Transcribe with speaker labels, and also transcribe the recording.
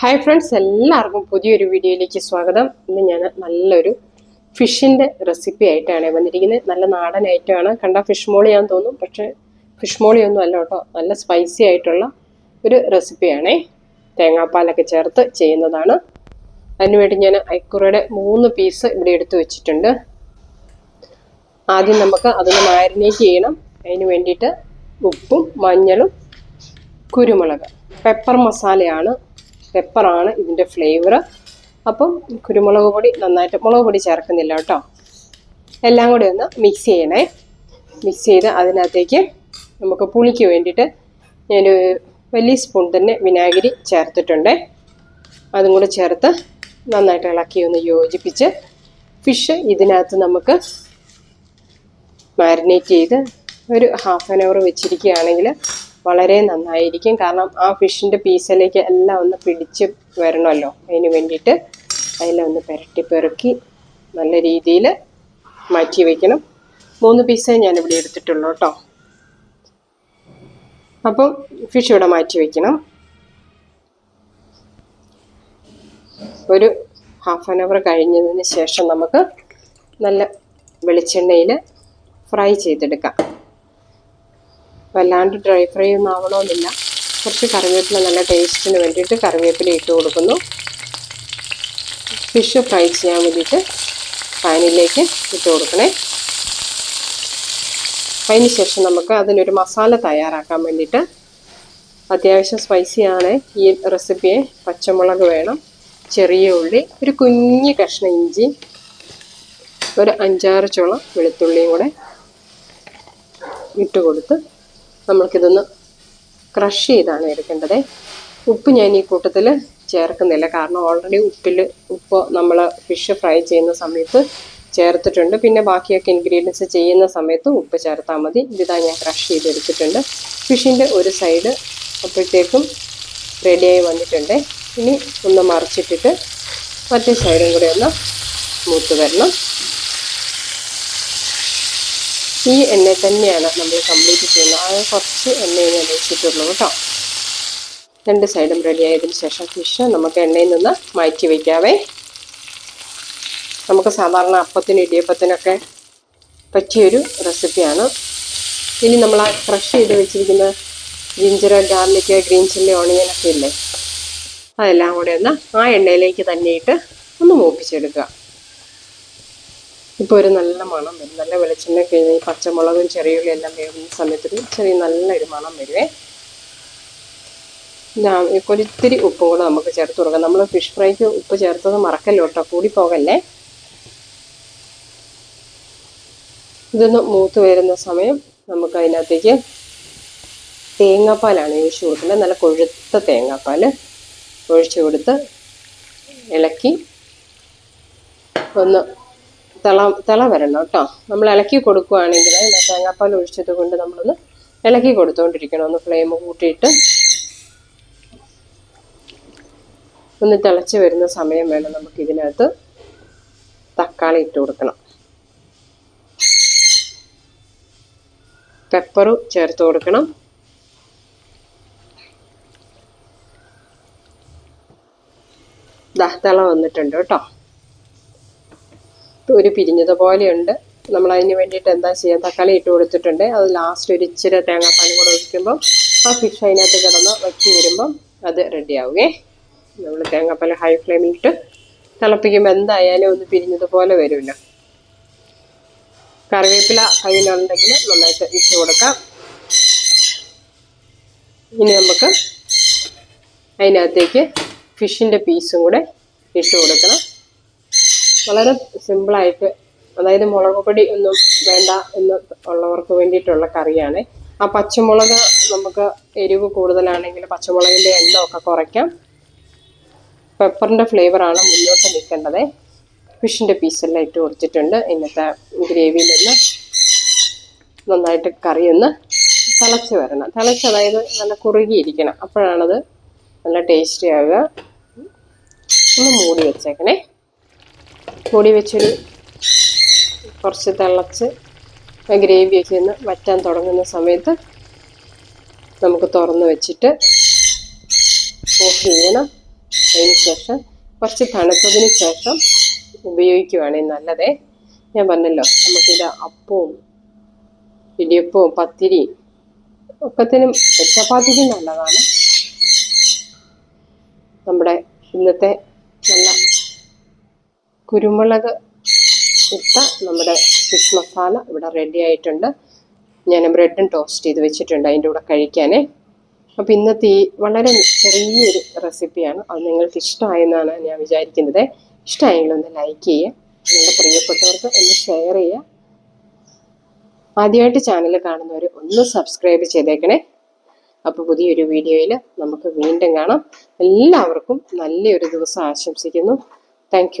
Speaker 1: Hi friends എല്ലാവർക്കും പുതിയൊരു വീഡിയോയിലേക്ക് സ്വാഗതം. ഇന്ന് ഞാൻ നല്ലൊരു ഫിഷിന്റെ റെസിപ്പി ആയിട്ടാണ് വന്നിരിക്കുന്നത്. നല്ല നാടൻ ഐറ്റമാണ് കണ്ട ഫിഷ് മോളിയാന്ന് തോന്നും പക്ഷേ ഫിഷ് മോളിയൊന്നും അല്ല കേട്ടോ. നല്ല സ്പൈസി ആയിട്ടുള്ള ഒരു റെസിപ്പിയാണേ തേങ്ങാപ്പാലൊക്കെ ചേർത്ത് ചെയ്യുന്നതാണ്. അതിനുവേണ്ടി ഞാൻ ഐക്കുറയുടെ മൂന്ന് പീസ് ഇവിടെ എടുത്തു വെച്ചിട്ടുണ്ട്. ആദ്യം നമുക്ക് അതൊന്ന് മാരിനേറ്റ് ചെയ്യണം. അതിന് വേണ്ടിയിട്ട് ഉപ്പും മഞ്ഞളും കുരുമുളക് പെപ്പർ മസാലയാണ് പെപ്പറാണ് ഇതിന്റെ ഫ്ലേവർ അപ്പം കുരുമുളക് പൊടി നന്നായിട്ട് മുളക് പൊടി ചേർക്കുന്നില്ല കേട്ടോ. എല്ലാം കൂടി ഒന്ന് മിക്സ് ചെയ്യണേ. മിക്സ് ചെയ്ത് അതിനകത്തേക്ക് നമുക്ക് പുളിക്ക് വേണ്ടിയിട്ട് ഞാൻ വലിയ സ്പൂൺ തന്നെ വിനാഗിരി ചേർത്തിട്ടുണ്ട്. അതും കൂടെ ചേർത്ത് നന്നായിട്ട് ഇളക്കി ഒന്ന് യോജിപ്പിച്ച് ഫിഷ് ഇതിനകത്ത് നമുക്ക് മാരിനേറ്റ് ചെയ്ത് ഒരു ഹാഫ് ആൻ അവർ വെച്ചിരിക്കുകയാണെങ്കിൽ വളരെ നന്നായിരിക്കും. കാരണം ആ ഫിഷിന്റെ പീസിലേക്ക് എല്ലാം ഒന്ന് പിടിച്ച് വരണമല്ലോ. അതിന് വേണ്ടിയിട്ട് അതിലെല്ലാം ഒന്ന് പെറുക്കി നല്ല രീതിയിൽ മാറ്റി വയ്ക്കണം മൂന്ന് പീസേ ഞാനിവിടെ എടുത്തിട്ടുള്ളൂ കേട്ടോ. അപ്പം ഫിഷ് ഇവിടെ മാറ്റി വയ്ക്കണം ഒരു ഹാഫ് ആൻ അവർ കഴിഞ്ഞതിന് ശേഷം നമുക്ക് നല്ല വെളിച്ചെണ്ണയിൽ ഫ്രൈ ചെയ്തെടുക്കാം. വല്ലാണ്ട് ഡ്രൈ ഫ്രൈ ഒന്നും ആവണമെന്നില്ല. കുറച്ച് കറിവേപ്പില നല്ല ടേസ്റ്റിന് വേണ്ടിയിട്ട് കറിവേപ്പില ഇട്ട് കൊടുക്കുന്നു. ഫിഷ് ഫ്രൈ ചെയ്യാൻ വേണ്ടിയിട്ട് പാനിലേക്ക് ഇട്ട് കൊടുക്കണേ. അതിന് ശേഷം നമുക്ക് അതിനൊരു മസാല തയ്യാറാക്കാൻ വേണ്ടിയിട്ട് അത്യാവശ്യം സ്പൈസിയാണ് ഈ റെസിപ്പിയെ പച്ചമുളക് വേണം ചെറിയ ഉള്ളി ഒരു കുഞ്ഞ് കഷ്ണം ഇഞ്ചി ഒരു അഞ്ചാറ് ചുള വെളുത്തുള്ളിയും കൂടെ ഇട്ട് കൊടുത്ത് നമ്മൾക്കിതൊന്ന് ക്രഷ് ചെയ്താണ് എടുക്കേണ്ടത്. ഉപ്പ് ഞാൻ ഈ കൂട്ടത്തിൽ ചേർക്കുന്നില്ല. കാരണം ഓൾറെഡി ഉപ്പിൽ ഉപ്പ് നമ്മൾ ഫിഷ് ഫ്രൈ ചെയ്യുന്ന സമയത്ത് ചേർത്തിട്ടുണ്ട്. പിന്നെ ബാക്കിയൊക്കെ ഇൻഗ്രീഡിയൻസ് ചെയ്യുന്ന സമയത്ത് ഉപ്പ് ചേർത്താൽ മതി. ഇതാ ഞാൻ ക്രഷ് ചെയ്തെടുത്തിട്ടുണ്ട്. ഫിഷിന്റെ ഒരു സൈഡ് അപ്പോഴത്തേക്കും റെഡിയായി വന്നിട്ടുണ്ട്. ഇനി ഒന്ന് മറിച്ചിട്ടിട്ട് മറ്റേ സൈഡും കൂടെ ഒന്ന് മൂത്ത് വരണം. ഈ എണ്ണ തന്നെയാണ് നമ്മൾ കംപ്ലീറ്റ് ചെയ്യുന്നത്. ആ കുറച്ച് എണ്ണയെ ഞാൻ ഒഴിച്ചിട്ടുള്ളൂ കേട്ടോ. രണ്ട് സൈഡും റെഡി ആയതിനു ശേഷം ഫിഷ് നമുക്ക് എണ്ണയിൽ നിന്ന് മാറ്റി വയ്ക്കാവേ നമുക്ക് സാധാരണ അപ്പത്തിനും ഇടിയപ്പത്തിനൊക്കെ പറ്റിയൊരു റെസിപ്പിയാണ് ഇനി നമ്മൾ ആ ക്രഷ് ചെയ്ത് വെച്ചിരിക്കുന്ന ginger garlic green chilli onion ഒക്കെ ഇല്ലേ? അതെല്ലാം കൂടെ ഒന്ന് ആ എണ്ണയിലേക്ക് തന്നെയിട്ട് ഒന്ന് മൂപ്പിച്ചെടുക്കുക. ഇപ്പോൾ ഒരു നല്ല മണം വരും. നല്ല വെളിച്ചെണ്ണ കഴിഞ്ഞ് ഈ പച്ചമുളകും ചെറിയുള്ളി എല്ലാം വേവുന്ന സമയത്ത് ചെറിയ നല്ലൊരു മണം വരുവേ. ഒരിത്തിരി ഉപ്പും കൂടെ നമുക്ക് ചേർത്ത് കൊടുക്കാം. നമ്മൾ ഫിഷ് ഫ്രൈക്ക് ഉപ്പ് ചേർത്തത് മറക്കല്ലോ കേട്ടോ? കൂടി പോകല്ലേ? ഇതൊന്ന് മൂത്ത് വരുന്ന സമയം നമുക്ക് അതിനകത്തേക്ക് തേങ്ങാപ്പാലാണ് ഒഴിച്ചു കൊടുക്കുന്നത് നല്ല കൊഴുത്ത തേങ്ങാപ്പാൽ ഒഴിച്ചു കൊടുത്ത് ഇളക്കി ഒന്ന് തിള തിള വരണം കേട്ടോ നമ്മൾ ഇളക്കി കൊടുക്കുകയാണെങ്കിൽ തേങ്ങാപ്പാൽ ഒഴിച്ചത് കൊണ്ട് നമ്മളൊന്ന് ഇളക്കി കൊടുത്തുകൊണ്ടിരിക്കണം ഒന്ന് ഫ്ലെയിം കൂട്ടിയിട്ട് ഒന്ന് തിളച്ച് വരുന്ന സമയം വേണം നമുക്ക് ഇതിനകത്ത് തക്കാളി ഇട്ട് കൊടുക്കണം. പെപ്പർ ചേർത്ത് കൊടുക്കണം. ദഹ്തള വന്നിട്ടുണ്ട് കേട്ടോ ഒരു പിരിഞ്ഞത് പോലെയുണ്ട് നമ്മൾ അതിന് വേണ്ടിയിട്ട് എന്താ ചെയ്യുക തക്കാളി ഇട്ട് കൊടുത്തിട്ടുണ്ട്. അത് ലാസ്റ്റ് ഒരു ഇച്ചിരി തേങ്ങാപ്പാലും കൂടെ ഒഴിക്കുമ്പോൾ ആ ഫിഷ് അതിനകത്ത് കിടന്ന് വറ്റി വരുമ്പം അത് ആവുകേ നമ്മൾ തേങ്ങാപ്പാൽ ഹൈ ഫ്ലെയിമിൽ ഇട്ട് തിളപ്പിക്കുമ്പോൾ എന്തായാലും ഒന്ന് പിരിഞ്ഞതുപോലെ വരുമല്ലോ. കറിവേപ്പില കയ്യിലുണ്ടെങ്കിൽ നന്നായിട്ട് ഇട്ട് കൊടുക്കാം. ഇനി നമുക്ക് അതിനകത്തേക്ക് ഫിഷിന്റെ പീസും കൂടെ ഇട്ട് കൊടുക്കണം. വളരെ സിമ്പിളായിട്ട് അതായത് മുളക് പൊടി ഒന്നും വേണ്ട എന്ന് ഉള്ളവർക്ക് വേണ്ടിയിട്ടുള്ള കറിയാണ്. ആ പച്ചമുളക് നമുക്ക് എരിവ് കൂടുതലാണെങ്കിൽ പച്ചമുളകിന്റെ എണ്ണ ഒക്കെ കുറയ്ക്കാം പെപ്പറിന്റെ ഫ്ലേവറാണ് മുന്നോട്ട് നിൽക്കേണ്ടത്. ഫിഷിന്റെ പീസെല്ലാം ഇട്ട് കൊടുത്തിട്ടുണ്ട്. ഇന്നത്തെ ഗ്രേവിയിൽ നിന്ന് നന്നായിട്ട് കറി ഒന്ന് തിളച്ച് വരണം. തിളച്ച് അതായത് നല്ല കുറുകിയിരിക്കണം. അപ്പോഴാണത് നല്ല ടേസ്റ്റി ആവുക. ഒന്ന് മൂടി വെച്ചേക്കണേ. മൂടി വെച്ചൊരു കുറച്ച് തിളച്ച് ഗ്രേവിയൊക്കെ ഒന്ന് വറ്റാൻ തുടങ്ങുന്ന സമയത്ത് നമുക്ക് തുറന്ന് വെച്ചിട്ട് ഓഫ് ചെയ്യണം. അതിന് ശേഷം കുറച്ച് തണുത്തതിന് ശേഷം ഉപയോഗിക്കുവാണെങ്കിൽ നല്ലതേ. ഞാൻ പറഞ്ഞല്ലോ നമുക്കിത് അപ്പവും ഇടിയപ്പവും പത്തിരിയും ഒക്കത്തിനും ചപ്പാത്തിക്കും നല്ലതാണ്. നമ്മുടെ ഇന്നത്തെ നല്ല കുരുമുളക് ഇട്ട നമ്മുടെ ഫിഷ് മസാല ഇവിടെ റെഡി ആയിട്ടുണ്ട്. ഞാൻ ബ്രെഡും ടോസ്റ്റ് ചെയ്ത് വെച്ചിട്ടുണ്ട് അതിന്റെ കൂടെ കഴിക്കാനേ. അപ്പം ഇന്നത്തെ ഈ വളരെ ചെറിയൊരു റെസിപ്പിയാണ് അത് നിങ്ങൾക്ക് ഇഷ്ടമായെന്നാണ് ഞാൻ വിചാരിക്കുന്നത്. ഇഷ്ടമായെങ്കിൽ ഒന്ന് ലൈക്ക് ചെയ്യുക. നിങ്ങളുടെ പ്രിയപ്പെട്ടവർക്ക് ഒന്ന് ഷെയർ ചെയ്യുക. ആദ്യമായിട്ട് ചാനൽ കാണുന്നവർ ഒന്ന് സബ്സ്ക്രൈബ് ചെയ്തേക്കണേ. അപ്പോൾ പുതിയൊരു വീഡിയോയിൽ നമുക്ക് വീണ്ടും കാണാം. എല്ലാവർക്കും നല്ലൊരു ദിവസം ആശംസിക്കുന്നു. Thank